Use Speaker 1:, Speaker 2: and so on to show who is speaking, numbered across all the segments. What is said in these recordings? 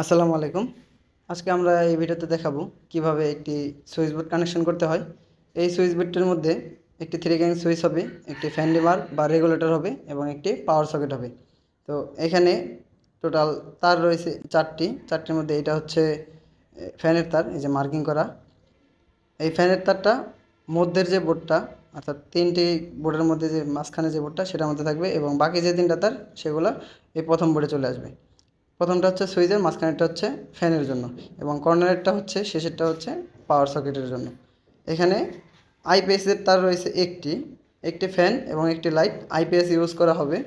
Speaker 1: আসসালামু আলাইকুম। আজকে আমরা এই ভিডিওতে দেখাবো কীভাবে একটি সুইচ বোর্ড কানেকশন করতে হয়। এই সুইচ বোর্ডটির মধ্যে একটি থ্রি গ্যাং সুইচ হবে, একটি ফ্যান লিভার বা রেগুলেটর হবে এবং একটি পাওয়ার সকেট হবে। তো এখানে টোটাল তার রয়েছে চারটি, চারটির মধ্যে এটা হচ্ছে ফ্যানের তার, এই যে মার্কিং করা। এই ফ্যানের তারটা মধ্যের যে বোর্ডটা, অর্থাৎ তিনটি বোর্ডের মধ্যে যে মাঝখানে যে বোর্ডটা, সেটার মধ্যে থাকবে এবং বাকি যে তিনটা তার, সেগুলো এই প্রথম বোর্ডে চলে আসবে। প্রথমটা হচ্ছে সুইচের, মাঝখানেরটা হচ্ছে ফ্যানের জন্য এবং কর্নারেরটা হচ্ছে, শেষেরটা হচ্ছে পাওয়ার সকেটের জন্য। এখানে আইপিএসের তার রয়েছে একটি একটি ফ্যান এবং একটি লাইট আইপিএস ইউজ করা হবে।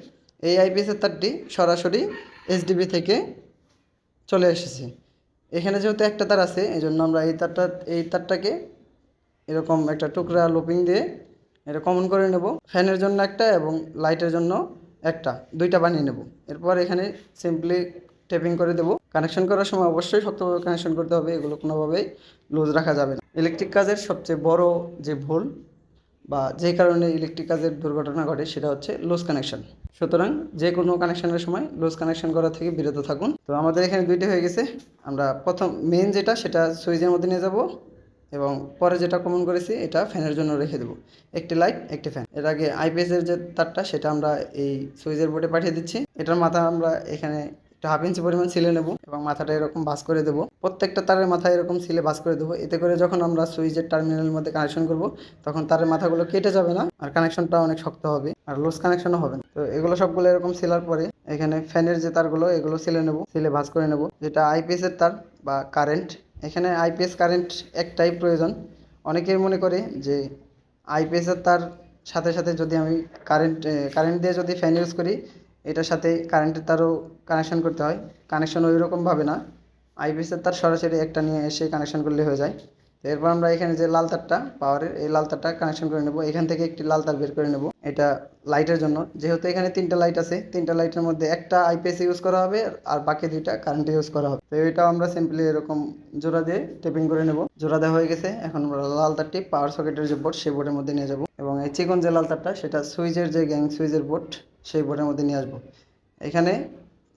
Speaker 1: এই আইপিএসের তারটি সরাসরি এসডিবি থেকে চলে এসেছে। এখানে যেহেতু একটা তার আছে এই জন্য আমরা এই তারটা, এই তারটাকে এরকম একটা টুকরা লুপিং দিয়ে এটা কমন করে নেব। ফ্যানের জন্য একটা এবং লাইটের জন্য একটা, দুইটা বানিয়ে নেব। এরপর এখানে সিম্পলি টেপিং করে দেব। কানেকশন করার সময় অবশ্যই শক্তভাবে কানেকশন করতে হবে, এগুলো কোনোভাবেই লুজ রাখা যাবে না। ইলেকট্রিক কাজের সবচেয়ে বড় যে ভুল বা যে কারণে ইলেকট্রিক কাজের দুর্ঘটনা ঘটে, সেটা হচ্ছে লুজ কানেকশন সুতরাং যে কোনো কানেকশনের সময় লুজ কানেকশন করা থেকে বিরত থাকুন। তো আমাদের এখানে দুইটি হয়ে গেছে। আমরা প্রথম মেন যেটা, সেটা সুইচের মধ্যে নিয়ে যাব এবং পরে যেটা কমন করেছি, এটা ফ্যানের জন্য রেখে দেবো। একটি লাইট একটি ফ্যান এর আগে আইপিএসের যে তারটা, সেটা আমরা এই সুইচের বোর্ডে পাঠিয়ে দিচ্ছি। এটার মাথা আমরা এখানে একটা হাফ ইঞ্চি পরিমাণ সিলে নেব এবং মাথাটা এরকম ভাঁজ করে দেবো। প্রত্যেকটা তারের মাথায় এরকম সিলে ভাঁজ করে দেবো। এতে করে যখন আমরা সুইচের টার্মিনালের মধ্যে কানেকশন করব, তখন তারের মাথাগুলো কেটে যাবে না আর কানেকশনটা অনেক শক্ত হবে আর লুজ কানেকশনও হবে না। তো এগুলো সবগুলো এরকম সিলার পরে এখানে ফ্যানের যে তারগুলো, এগুলো সিলে নেব সিলে ভাঁজ করে নেব। যেটা আইপিএসের তার বা কারেন্ট এখানে আইপিএস কারেন্ট একটাই প্রয়োজন। অনেকেই মনে করে যে আইপিএসের তার সাথে সাথে যদি আমি কারেন্ট কারেন্ট দিয়ে যদি ফ্যান ইউজ করি এটার সাথে কারেন্টের তারও কানেকশন করতে হয়। কানেকশন ওই রকমভাবে না। আইপিএসের তার সরাসরি একটা নিয়ে এসে কানেকশন করলে হয়ে যায়। এরপর আমরা এখানে যে লাল তারটা পাওয়ারের এই লাল তারটা কানেকশন করে নেব। এখান থেকে একটি লাল তার বের করে নেব। এটা লাইটের জন্য। যেহেতু এখানে তিনটা লাইট আছে, তিনটা লাইটের মধ্যে একটা আইপিএস ইউজ করা হবে আর বাকি দুইটা কারেন্ট ইউজ করা হবে। তো এটাও আমরা সিম্পলি এরকম জোড়া দিয়ে টেপিং করে নেব। জোড়া দেওয়া হয়ে গেছে। এখন আমরা লাল তারটি পাওয়ার সকেটের যে বোর্ড সেই বোর্ডের মধ্যে নিয়ে যাব। এবং এই চিকন যে লাল তারটা, সেটা সুইচের যে গ্যাং সুইচের বোর্ড সেই বোর্ডের মধ্যে নিয়ে আসব। এখানে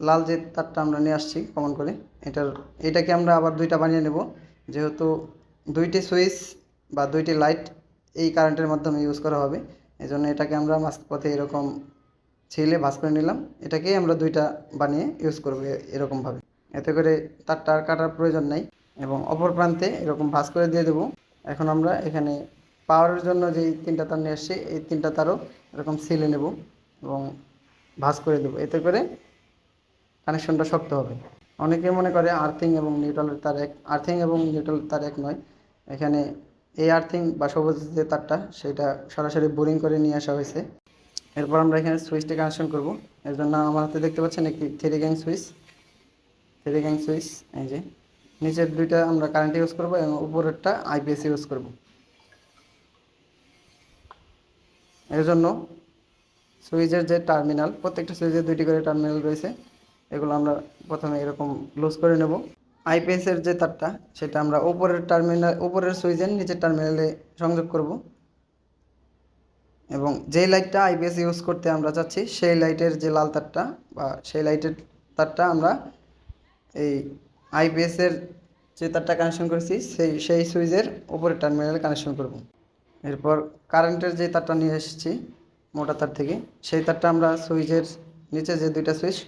Speaker 1: লাল যে তারটা আমরা নিয়ে আসছি কমন করে, এটার, এটাকে আমরা আবার দুইটা বানিয়ে নেব। যেহেতু দুইটি সুইচ বা দুইটি লাইট এই কারেন্টের মাধ্যমে ইউজ করা হবে এই জন্য এটাকে আমরা মাঝপথে এরকম ছিলে ভাঁজ করে নিলাম। এটাকেই আমরা দুইটা বানিয়ে ইউজ করব এরকমভাবে। এতে করে তারটা আর কাটার প্রয়োজন নেই এবং অপর প্রান্তে এরকম ভাঁজ করে দিয়ে দেবো। এখন আমরা এখানে পাওয়ারের জন্য যেই তিনটা তার নিয়ে আসছি, এই তিনটা তারও এরকম সিলে নেব। এবং ভাঁজ করে দেবো। এতে করে কানেকশনটা শক্ত হবে। অনেকে মনে করে আর্থিং এবং নিউট্রালের তার এক আর্থিং এবং নিউট্রাল তার এক নয়। এখানে এই আর্থিং বা সবুজ যে তারটা, সেটা সরাসরি বোরিং করে নিয়ে আসা হয়েছে। এরপর আমরা এখানে সুইচটি কানেকশন করব। এর জন্য আমার হাতে দেখতে পাচ্ছেন একটি three gang switch three gang switch এই যে। নিচের দুইটা আমরা কারেন্ট ইউজ করব এবং উপরেরটা আইপিএস ইউজ করব। এর জন্য সুইচের যে টার্মিনাল, প্রত্যেকটা সুইচের দুইটি করে টার্মিনাল রয়েছে। এগুলো আমরা প্রথমে এরকম লুজ করে নেব। আইপিএসের যে তারটা, সেটা আমরা উপরের টার্মিনাল, উপরের সুইচের নিচের টার্মিনালে সংযোগ করব। এবং যেই লাইটটা আইপিএস ইউজ করতে আমরা চাচ্ছি, সেই লাইটের যে লাল তারটা বা সেই লাইটের তারটা আমরা এই আইপিএসের যে তারটা কানেকশন করেছি, সেই সেই সুইচের উপরের টার্মিনালে কানেকশন করব। এরপর কারেন্টের যে তারটা নিয়ে এসেছি মোটা তার থেকে। সেই তারটা আমরা সুইচের নিচে যে দুইটা সুইচ,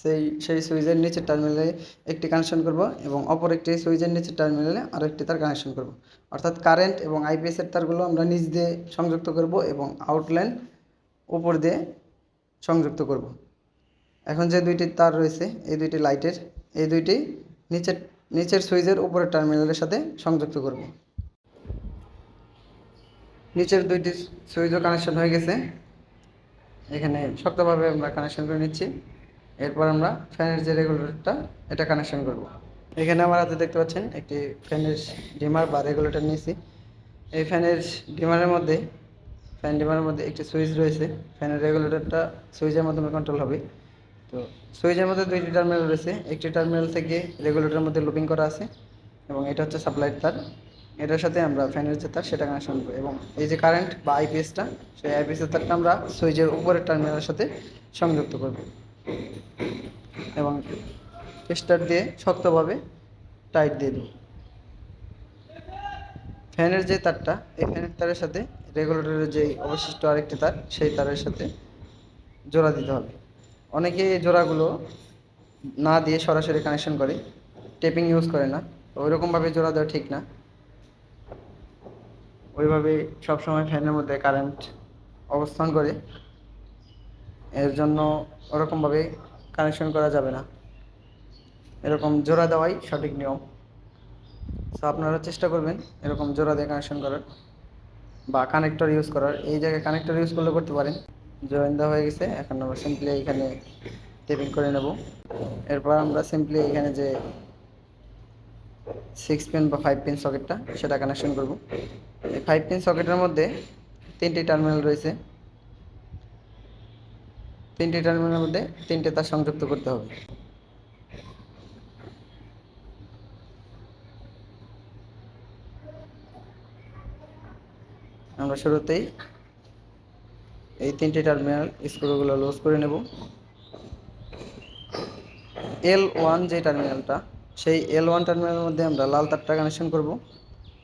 Speaker 1: সেই সেই সুইচের নিচের টার্মিনালে একটি কানেকশন করব এবং অপর একটি সুইচের নিচের টার্মিনালে আরও একটি তার কানেকশন করব। অর্থাৎ কারেন্ট এবং আইপিএসের তারগুলো আমরা নিচ দিয়ে সংযুক্ত করব এবং আউটলাইন উপর দিয়ে সংযুক্ত করব। এখন যে দুইটি তার রয়েছে, এই দুইটি লাইটের, এই দুইটি নিচের নিচের সুইচের উপরের টার্মিনালের সাথে সংযুক্ত করব। নিচের দুইটি সুইচও কানেকশন হয়ে গেছে। এখানে শক্তভাবে আমরা কানেকশন করে নিচ্ছি। এরপর আমরা ফ্যানের যে রেগুলেটরটা এটা কানেকশন করব। এখানে আমার হাতে দেখতে পাচ্ছেন একটি ফ্যানের ডিমার বা রেগুলেটর নিয়েছি। এই ফ্যানের ডিমারের মধ্যে ফ্যান ডিমারের মধ্যে একটি সুইচ রয়েছে। ফ্যানের রেগুলেটরটা সুইচের মাধ্যমে কন্ট্রোল হবে। তো সুইচের মধ্যে দুইটি টার্মিনাল রয়েছে। একটি টার্মিনাল থেকে রেগুলেটরের মধ্যে লুপিং করা আছে এবং এটা হচ্ছে সাপ্লাই তার এটার সাথে আমরা ফ্যানের যে তার সেটা কানেকশন করব। এবং এই যে কারেন্ট বা আইপিএসটা সেই আইপিএসের তারটা আমরা সুইচের উপরের টার্মিনালের সাথে সংযুক্ত করব। এবং টেস্টার দিয়ে শক্তভাবে টাইট দিয়ে দেবো। ফ্যানের যে তারটা, এই ফ্যানের তারের সাথে রেগুলেটরের যে অবশিষ্ট আরেকটি তার, সেই তারের সাথে জোড়া দিতে হবে। অনেকে এই জোড়াগুলো না দিয়ে সরাসরি কানেকশন করে টেপিং ইউজ করে না। ওইরকমভাবে জোড়া দেওয়া ঠিক না। ওইভাবে সবসময় ফ্যানের মধ্যে কারেন্ট অবস্থান করে, এর জন্য ওরকমভাবে কানেকশন করা যাবে না। এরকম জোড়া দেওয়াই সঠিক নিয়ম। সো আপনারা চেষ্টা করবেন এরকম জোড়া দিয়ে কানেকশন করার বা কানেক্টর ইউজ করার। এই জায়গায় কানেক্টর ইউজ করলে করতে পারেন। জয়েন দেওয়া হয়ে গেছে, এখন আমরা সিম্পলি এখানে টেপিং করে নেব। এরপর আমরা সিম্পলি এখানে যে সিক্স পিন বা ফাইভ পিন সকেটটা সেটা কানেকশন করব। এই ফাইভ পিন সকেটের মধ্যে তিনটি টার্মিনাল রয়েছে। তিনটি টার্মিনালের মধ্যে তিনটে তার সংযুক্ত করতে হবে। আমরা শুরুতেই এই তিনটি টার্মিনাল স্ক্রুগুলো লুজ করে নেব। এল ওয়ান যে টার্মিনালটা সেই এল ওয়ান টার্মিনালের মধ্যে আমরা লাল তারটা কানেকশন করব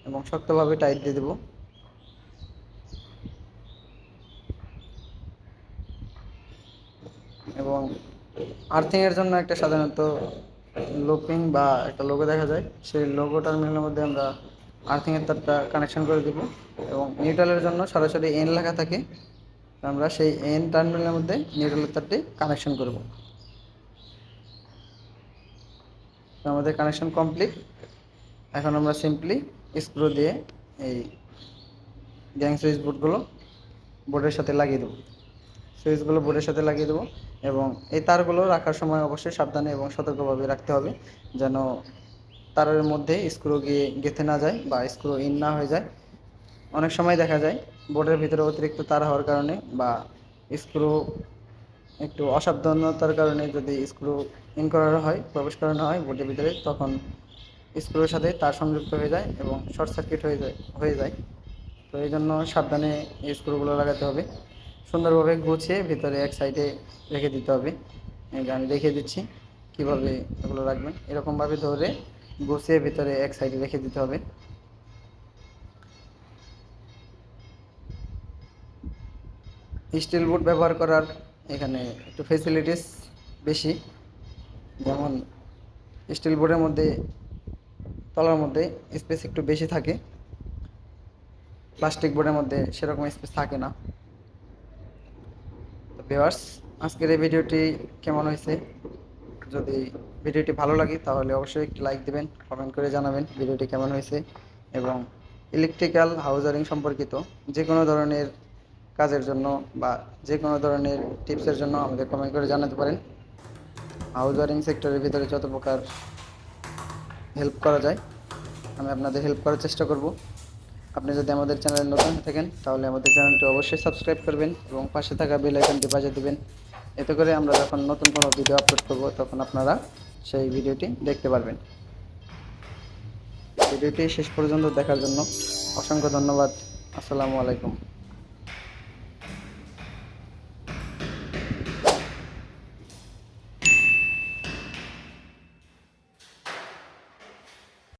Speaker 1: এবং শক্তভাবে টাইট দিয়ে দেব। এবং আর্থিংয়ের জন্য একটা সাধারণত লোপিং বা একটা লোগো দেখা যায়। সেই লোগো টার্মিনালের মধ্যে আমরা আর্থিংয়ের তারটা কানেকশন করে দেব এবং নিউট্রালের জন্য সরাসরি এন লেখা থাকে। আমরা সেই এন টার্মিনালের মধ্যে নিউট্রালের তারটি কানেকশন করব। তো আমাদের কানেকশন কমপ্লিট এখন আমরা সিম্পলি স্ক্রু দিয়ে এই গ্যাং সুইচ বোর্ডগুলো বোর্ডের সাথে লাগিয়ে দেবো। সুইচগুলো বোর্ডের সাথে লাগিয়ে দেবো এবং এই তারগুলো রাখার সময় অবশ্যই সাবধানে এবং সতর্কভাবে রাখতে হবে যেন তারের মধ্যে স্ক্রু গিয়ে গেঁথে না যায় বা স্ক্রু ইন না হয়ে যায়। অনেক সময় দেখা যায় বোর্ডের ভিতরে অতিরিক্ত তার হওয়ার কারণে বা স্ক্রু একটু অসাবধানতার কারণে যদি স্ক্রু ইন করানো হয়, প্রবেশ করানো হয় বোর্ডের ভিতরে, তখন স্ক্রুর সাথে তার সংযুক্ত হয়ে যায় এবং শর্ট সার্কিট হয়ে যায় হয়ে যায়। তো এই জন্য সাবধানে এই স্ক্রুগুলো লাগাতে হবে। সুন্দরভাবে গুছিয়ে ভিতরে এক সাইডে রেখে দিতে হবে। আমি রেখে দিচ্ছি কীভাবে এগুলো রাখবেন। এরকমভাবে ধরে গুছিয়ে ভিতরে এক সাইডে রেখে দিতে হবে। স্টিল বোর্ড ব্যবহার করার এখানে একটু ফেসিলিটিস বেশি। যেমন স্টিল বোর্ডের মধ্যে, তলার মধ্যে স্পেস একটু বেশি থাকে। প্লাস্টিক বোর্ডের মধ্যে সেরকম স্পেস থাকে না। তো আজকের এই ভিডিওটি কেমন হয়েছে? যদি ভিডিওটি ভালো লাগে, তাহলে অবশ্যই একটি লাইক দিবেন কমেন্ট করে জানাবেন ভিডিওটি কেমন হয়েছে। এবং ইলেকট্রিক্যাল হাউজারিং সম্পর্কিত যে কোনো ধরনের কাজের জন্য বা যে কোনো ধরনের টিপসের জন্য আমাদের কমেন্ট করে জানাতে পারেন। হাউস হাউজারিং সেক্টরের ভিতরে যত প্রকার হেল্প করা যায়, আমি আপনাদের হেল্প করার চেষ্টা করব। আপনি যদি আমাদের চ্যানেলে নতুন থাকেন, তাহলে আমাদের চ্যানেলটি অবশ্যই সাবস্ক্রাইব করবেন এবং পাশে থাকা বেল আইকনটি বাজিয়ে দেবেন। এতে করে আমরা যখন নতুন কোনো ভিডিও আপলোড করব, তখন আপনারা সেই ভিডিওটি দেখতে পারবেন। ভিডিওটি শেষ পর্যন্ত দেখার জন্য অসংখ্য ধন্যবাদ। আসসালামু আলাইকুম।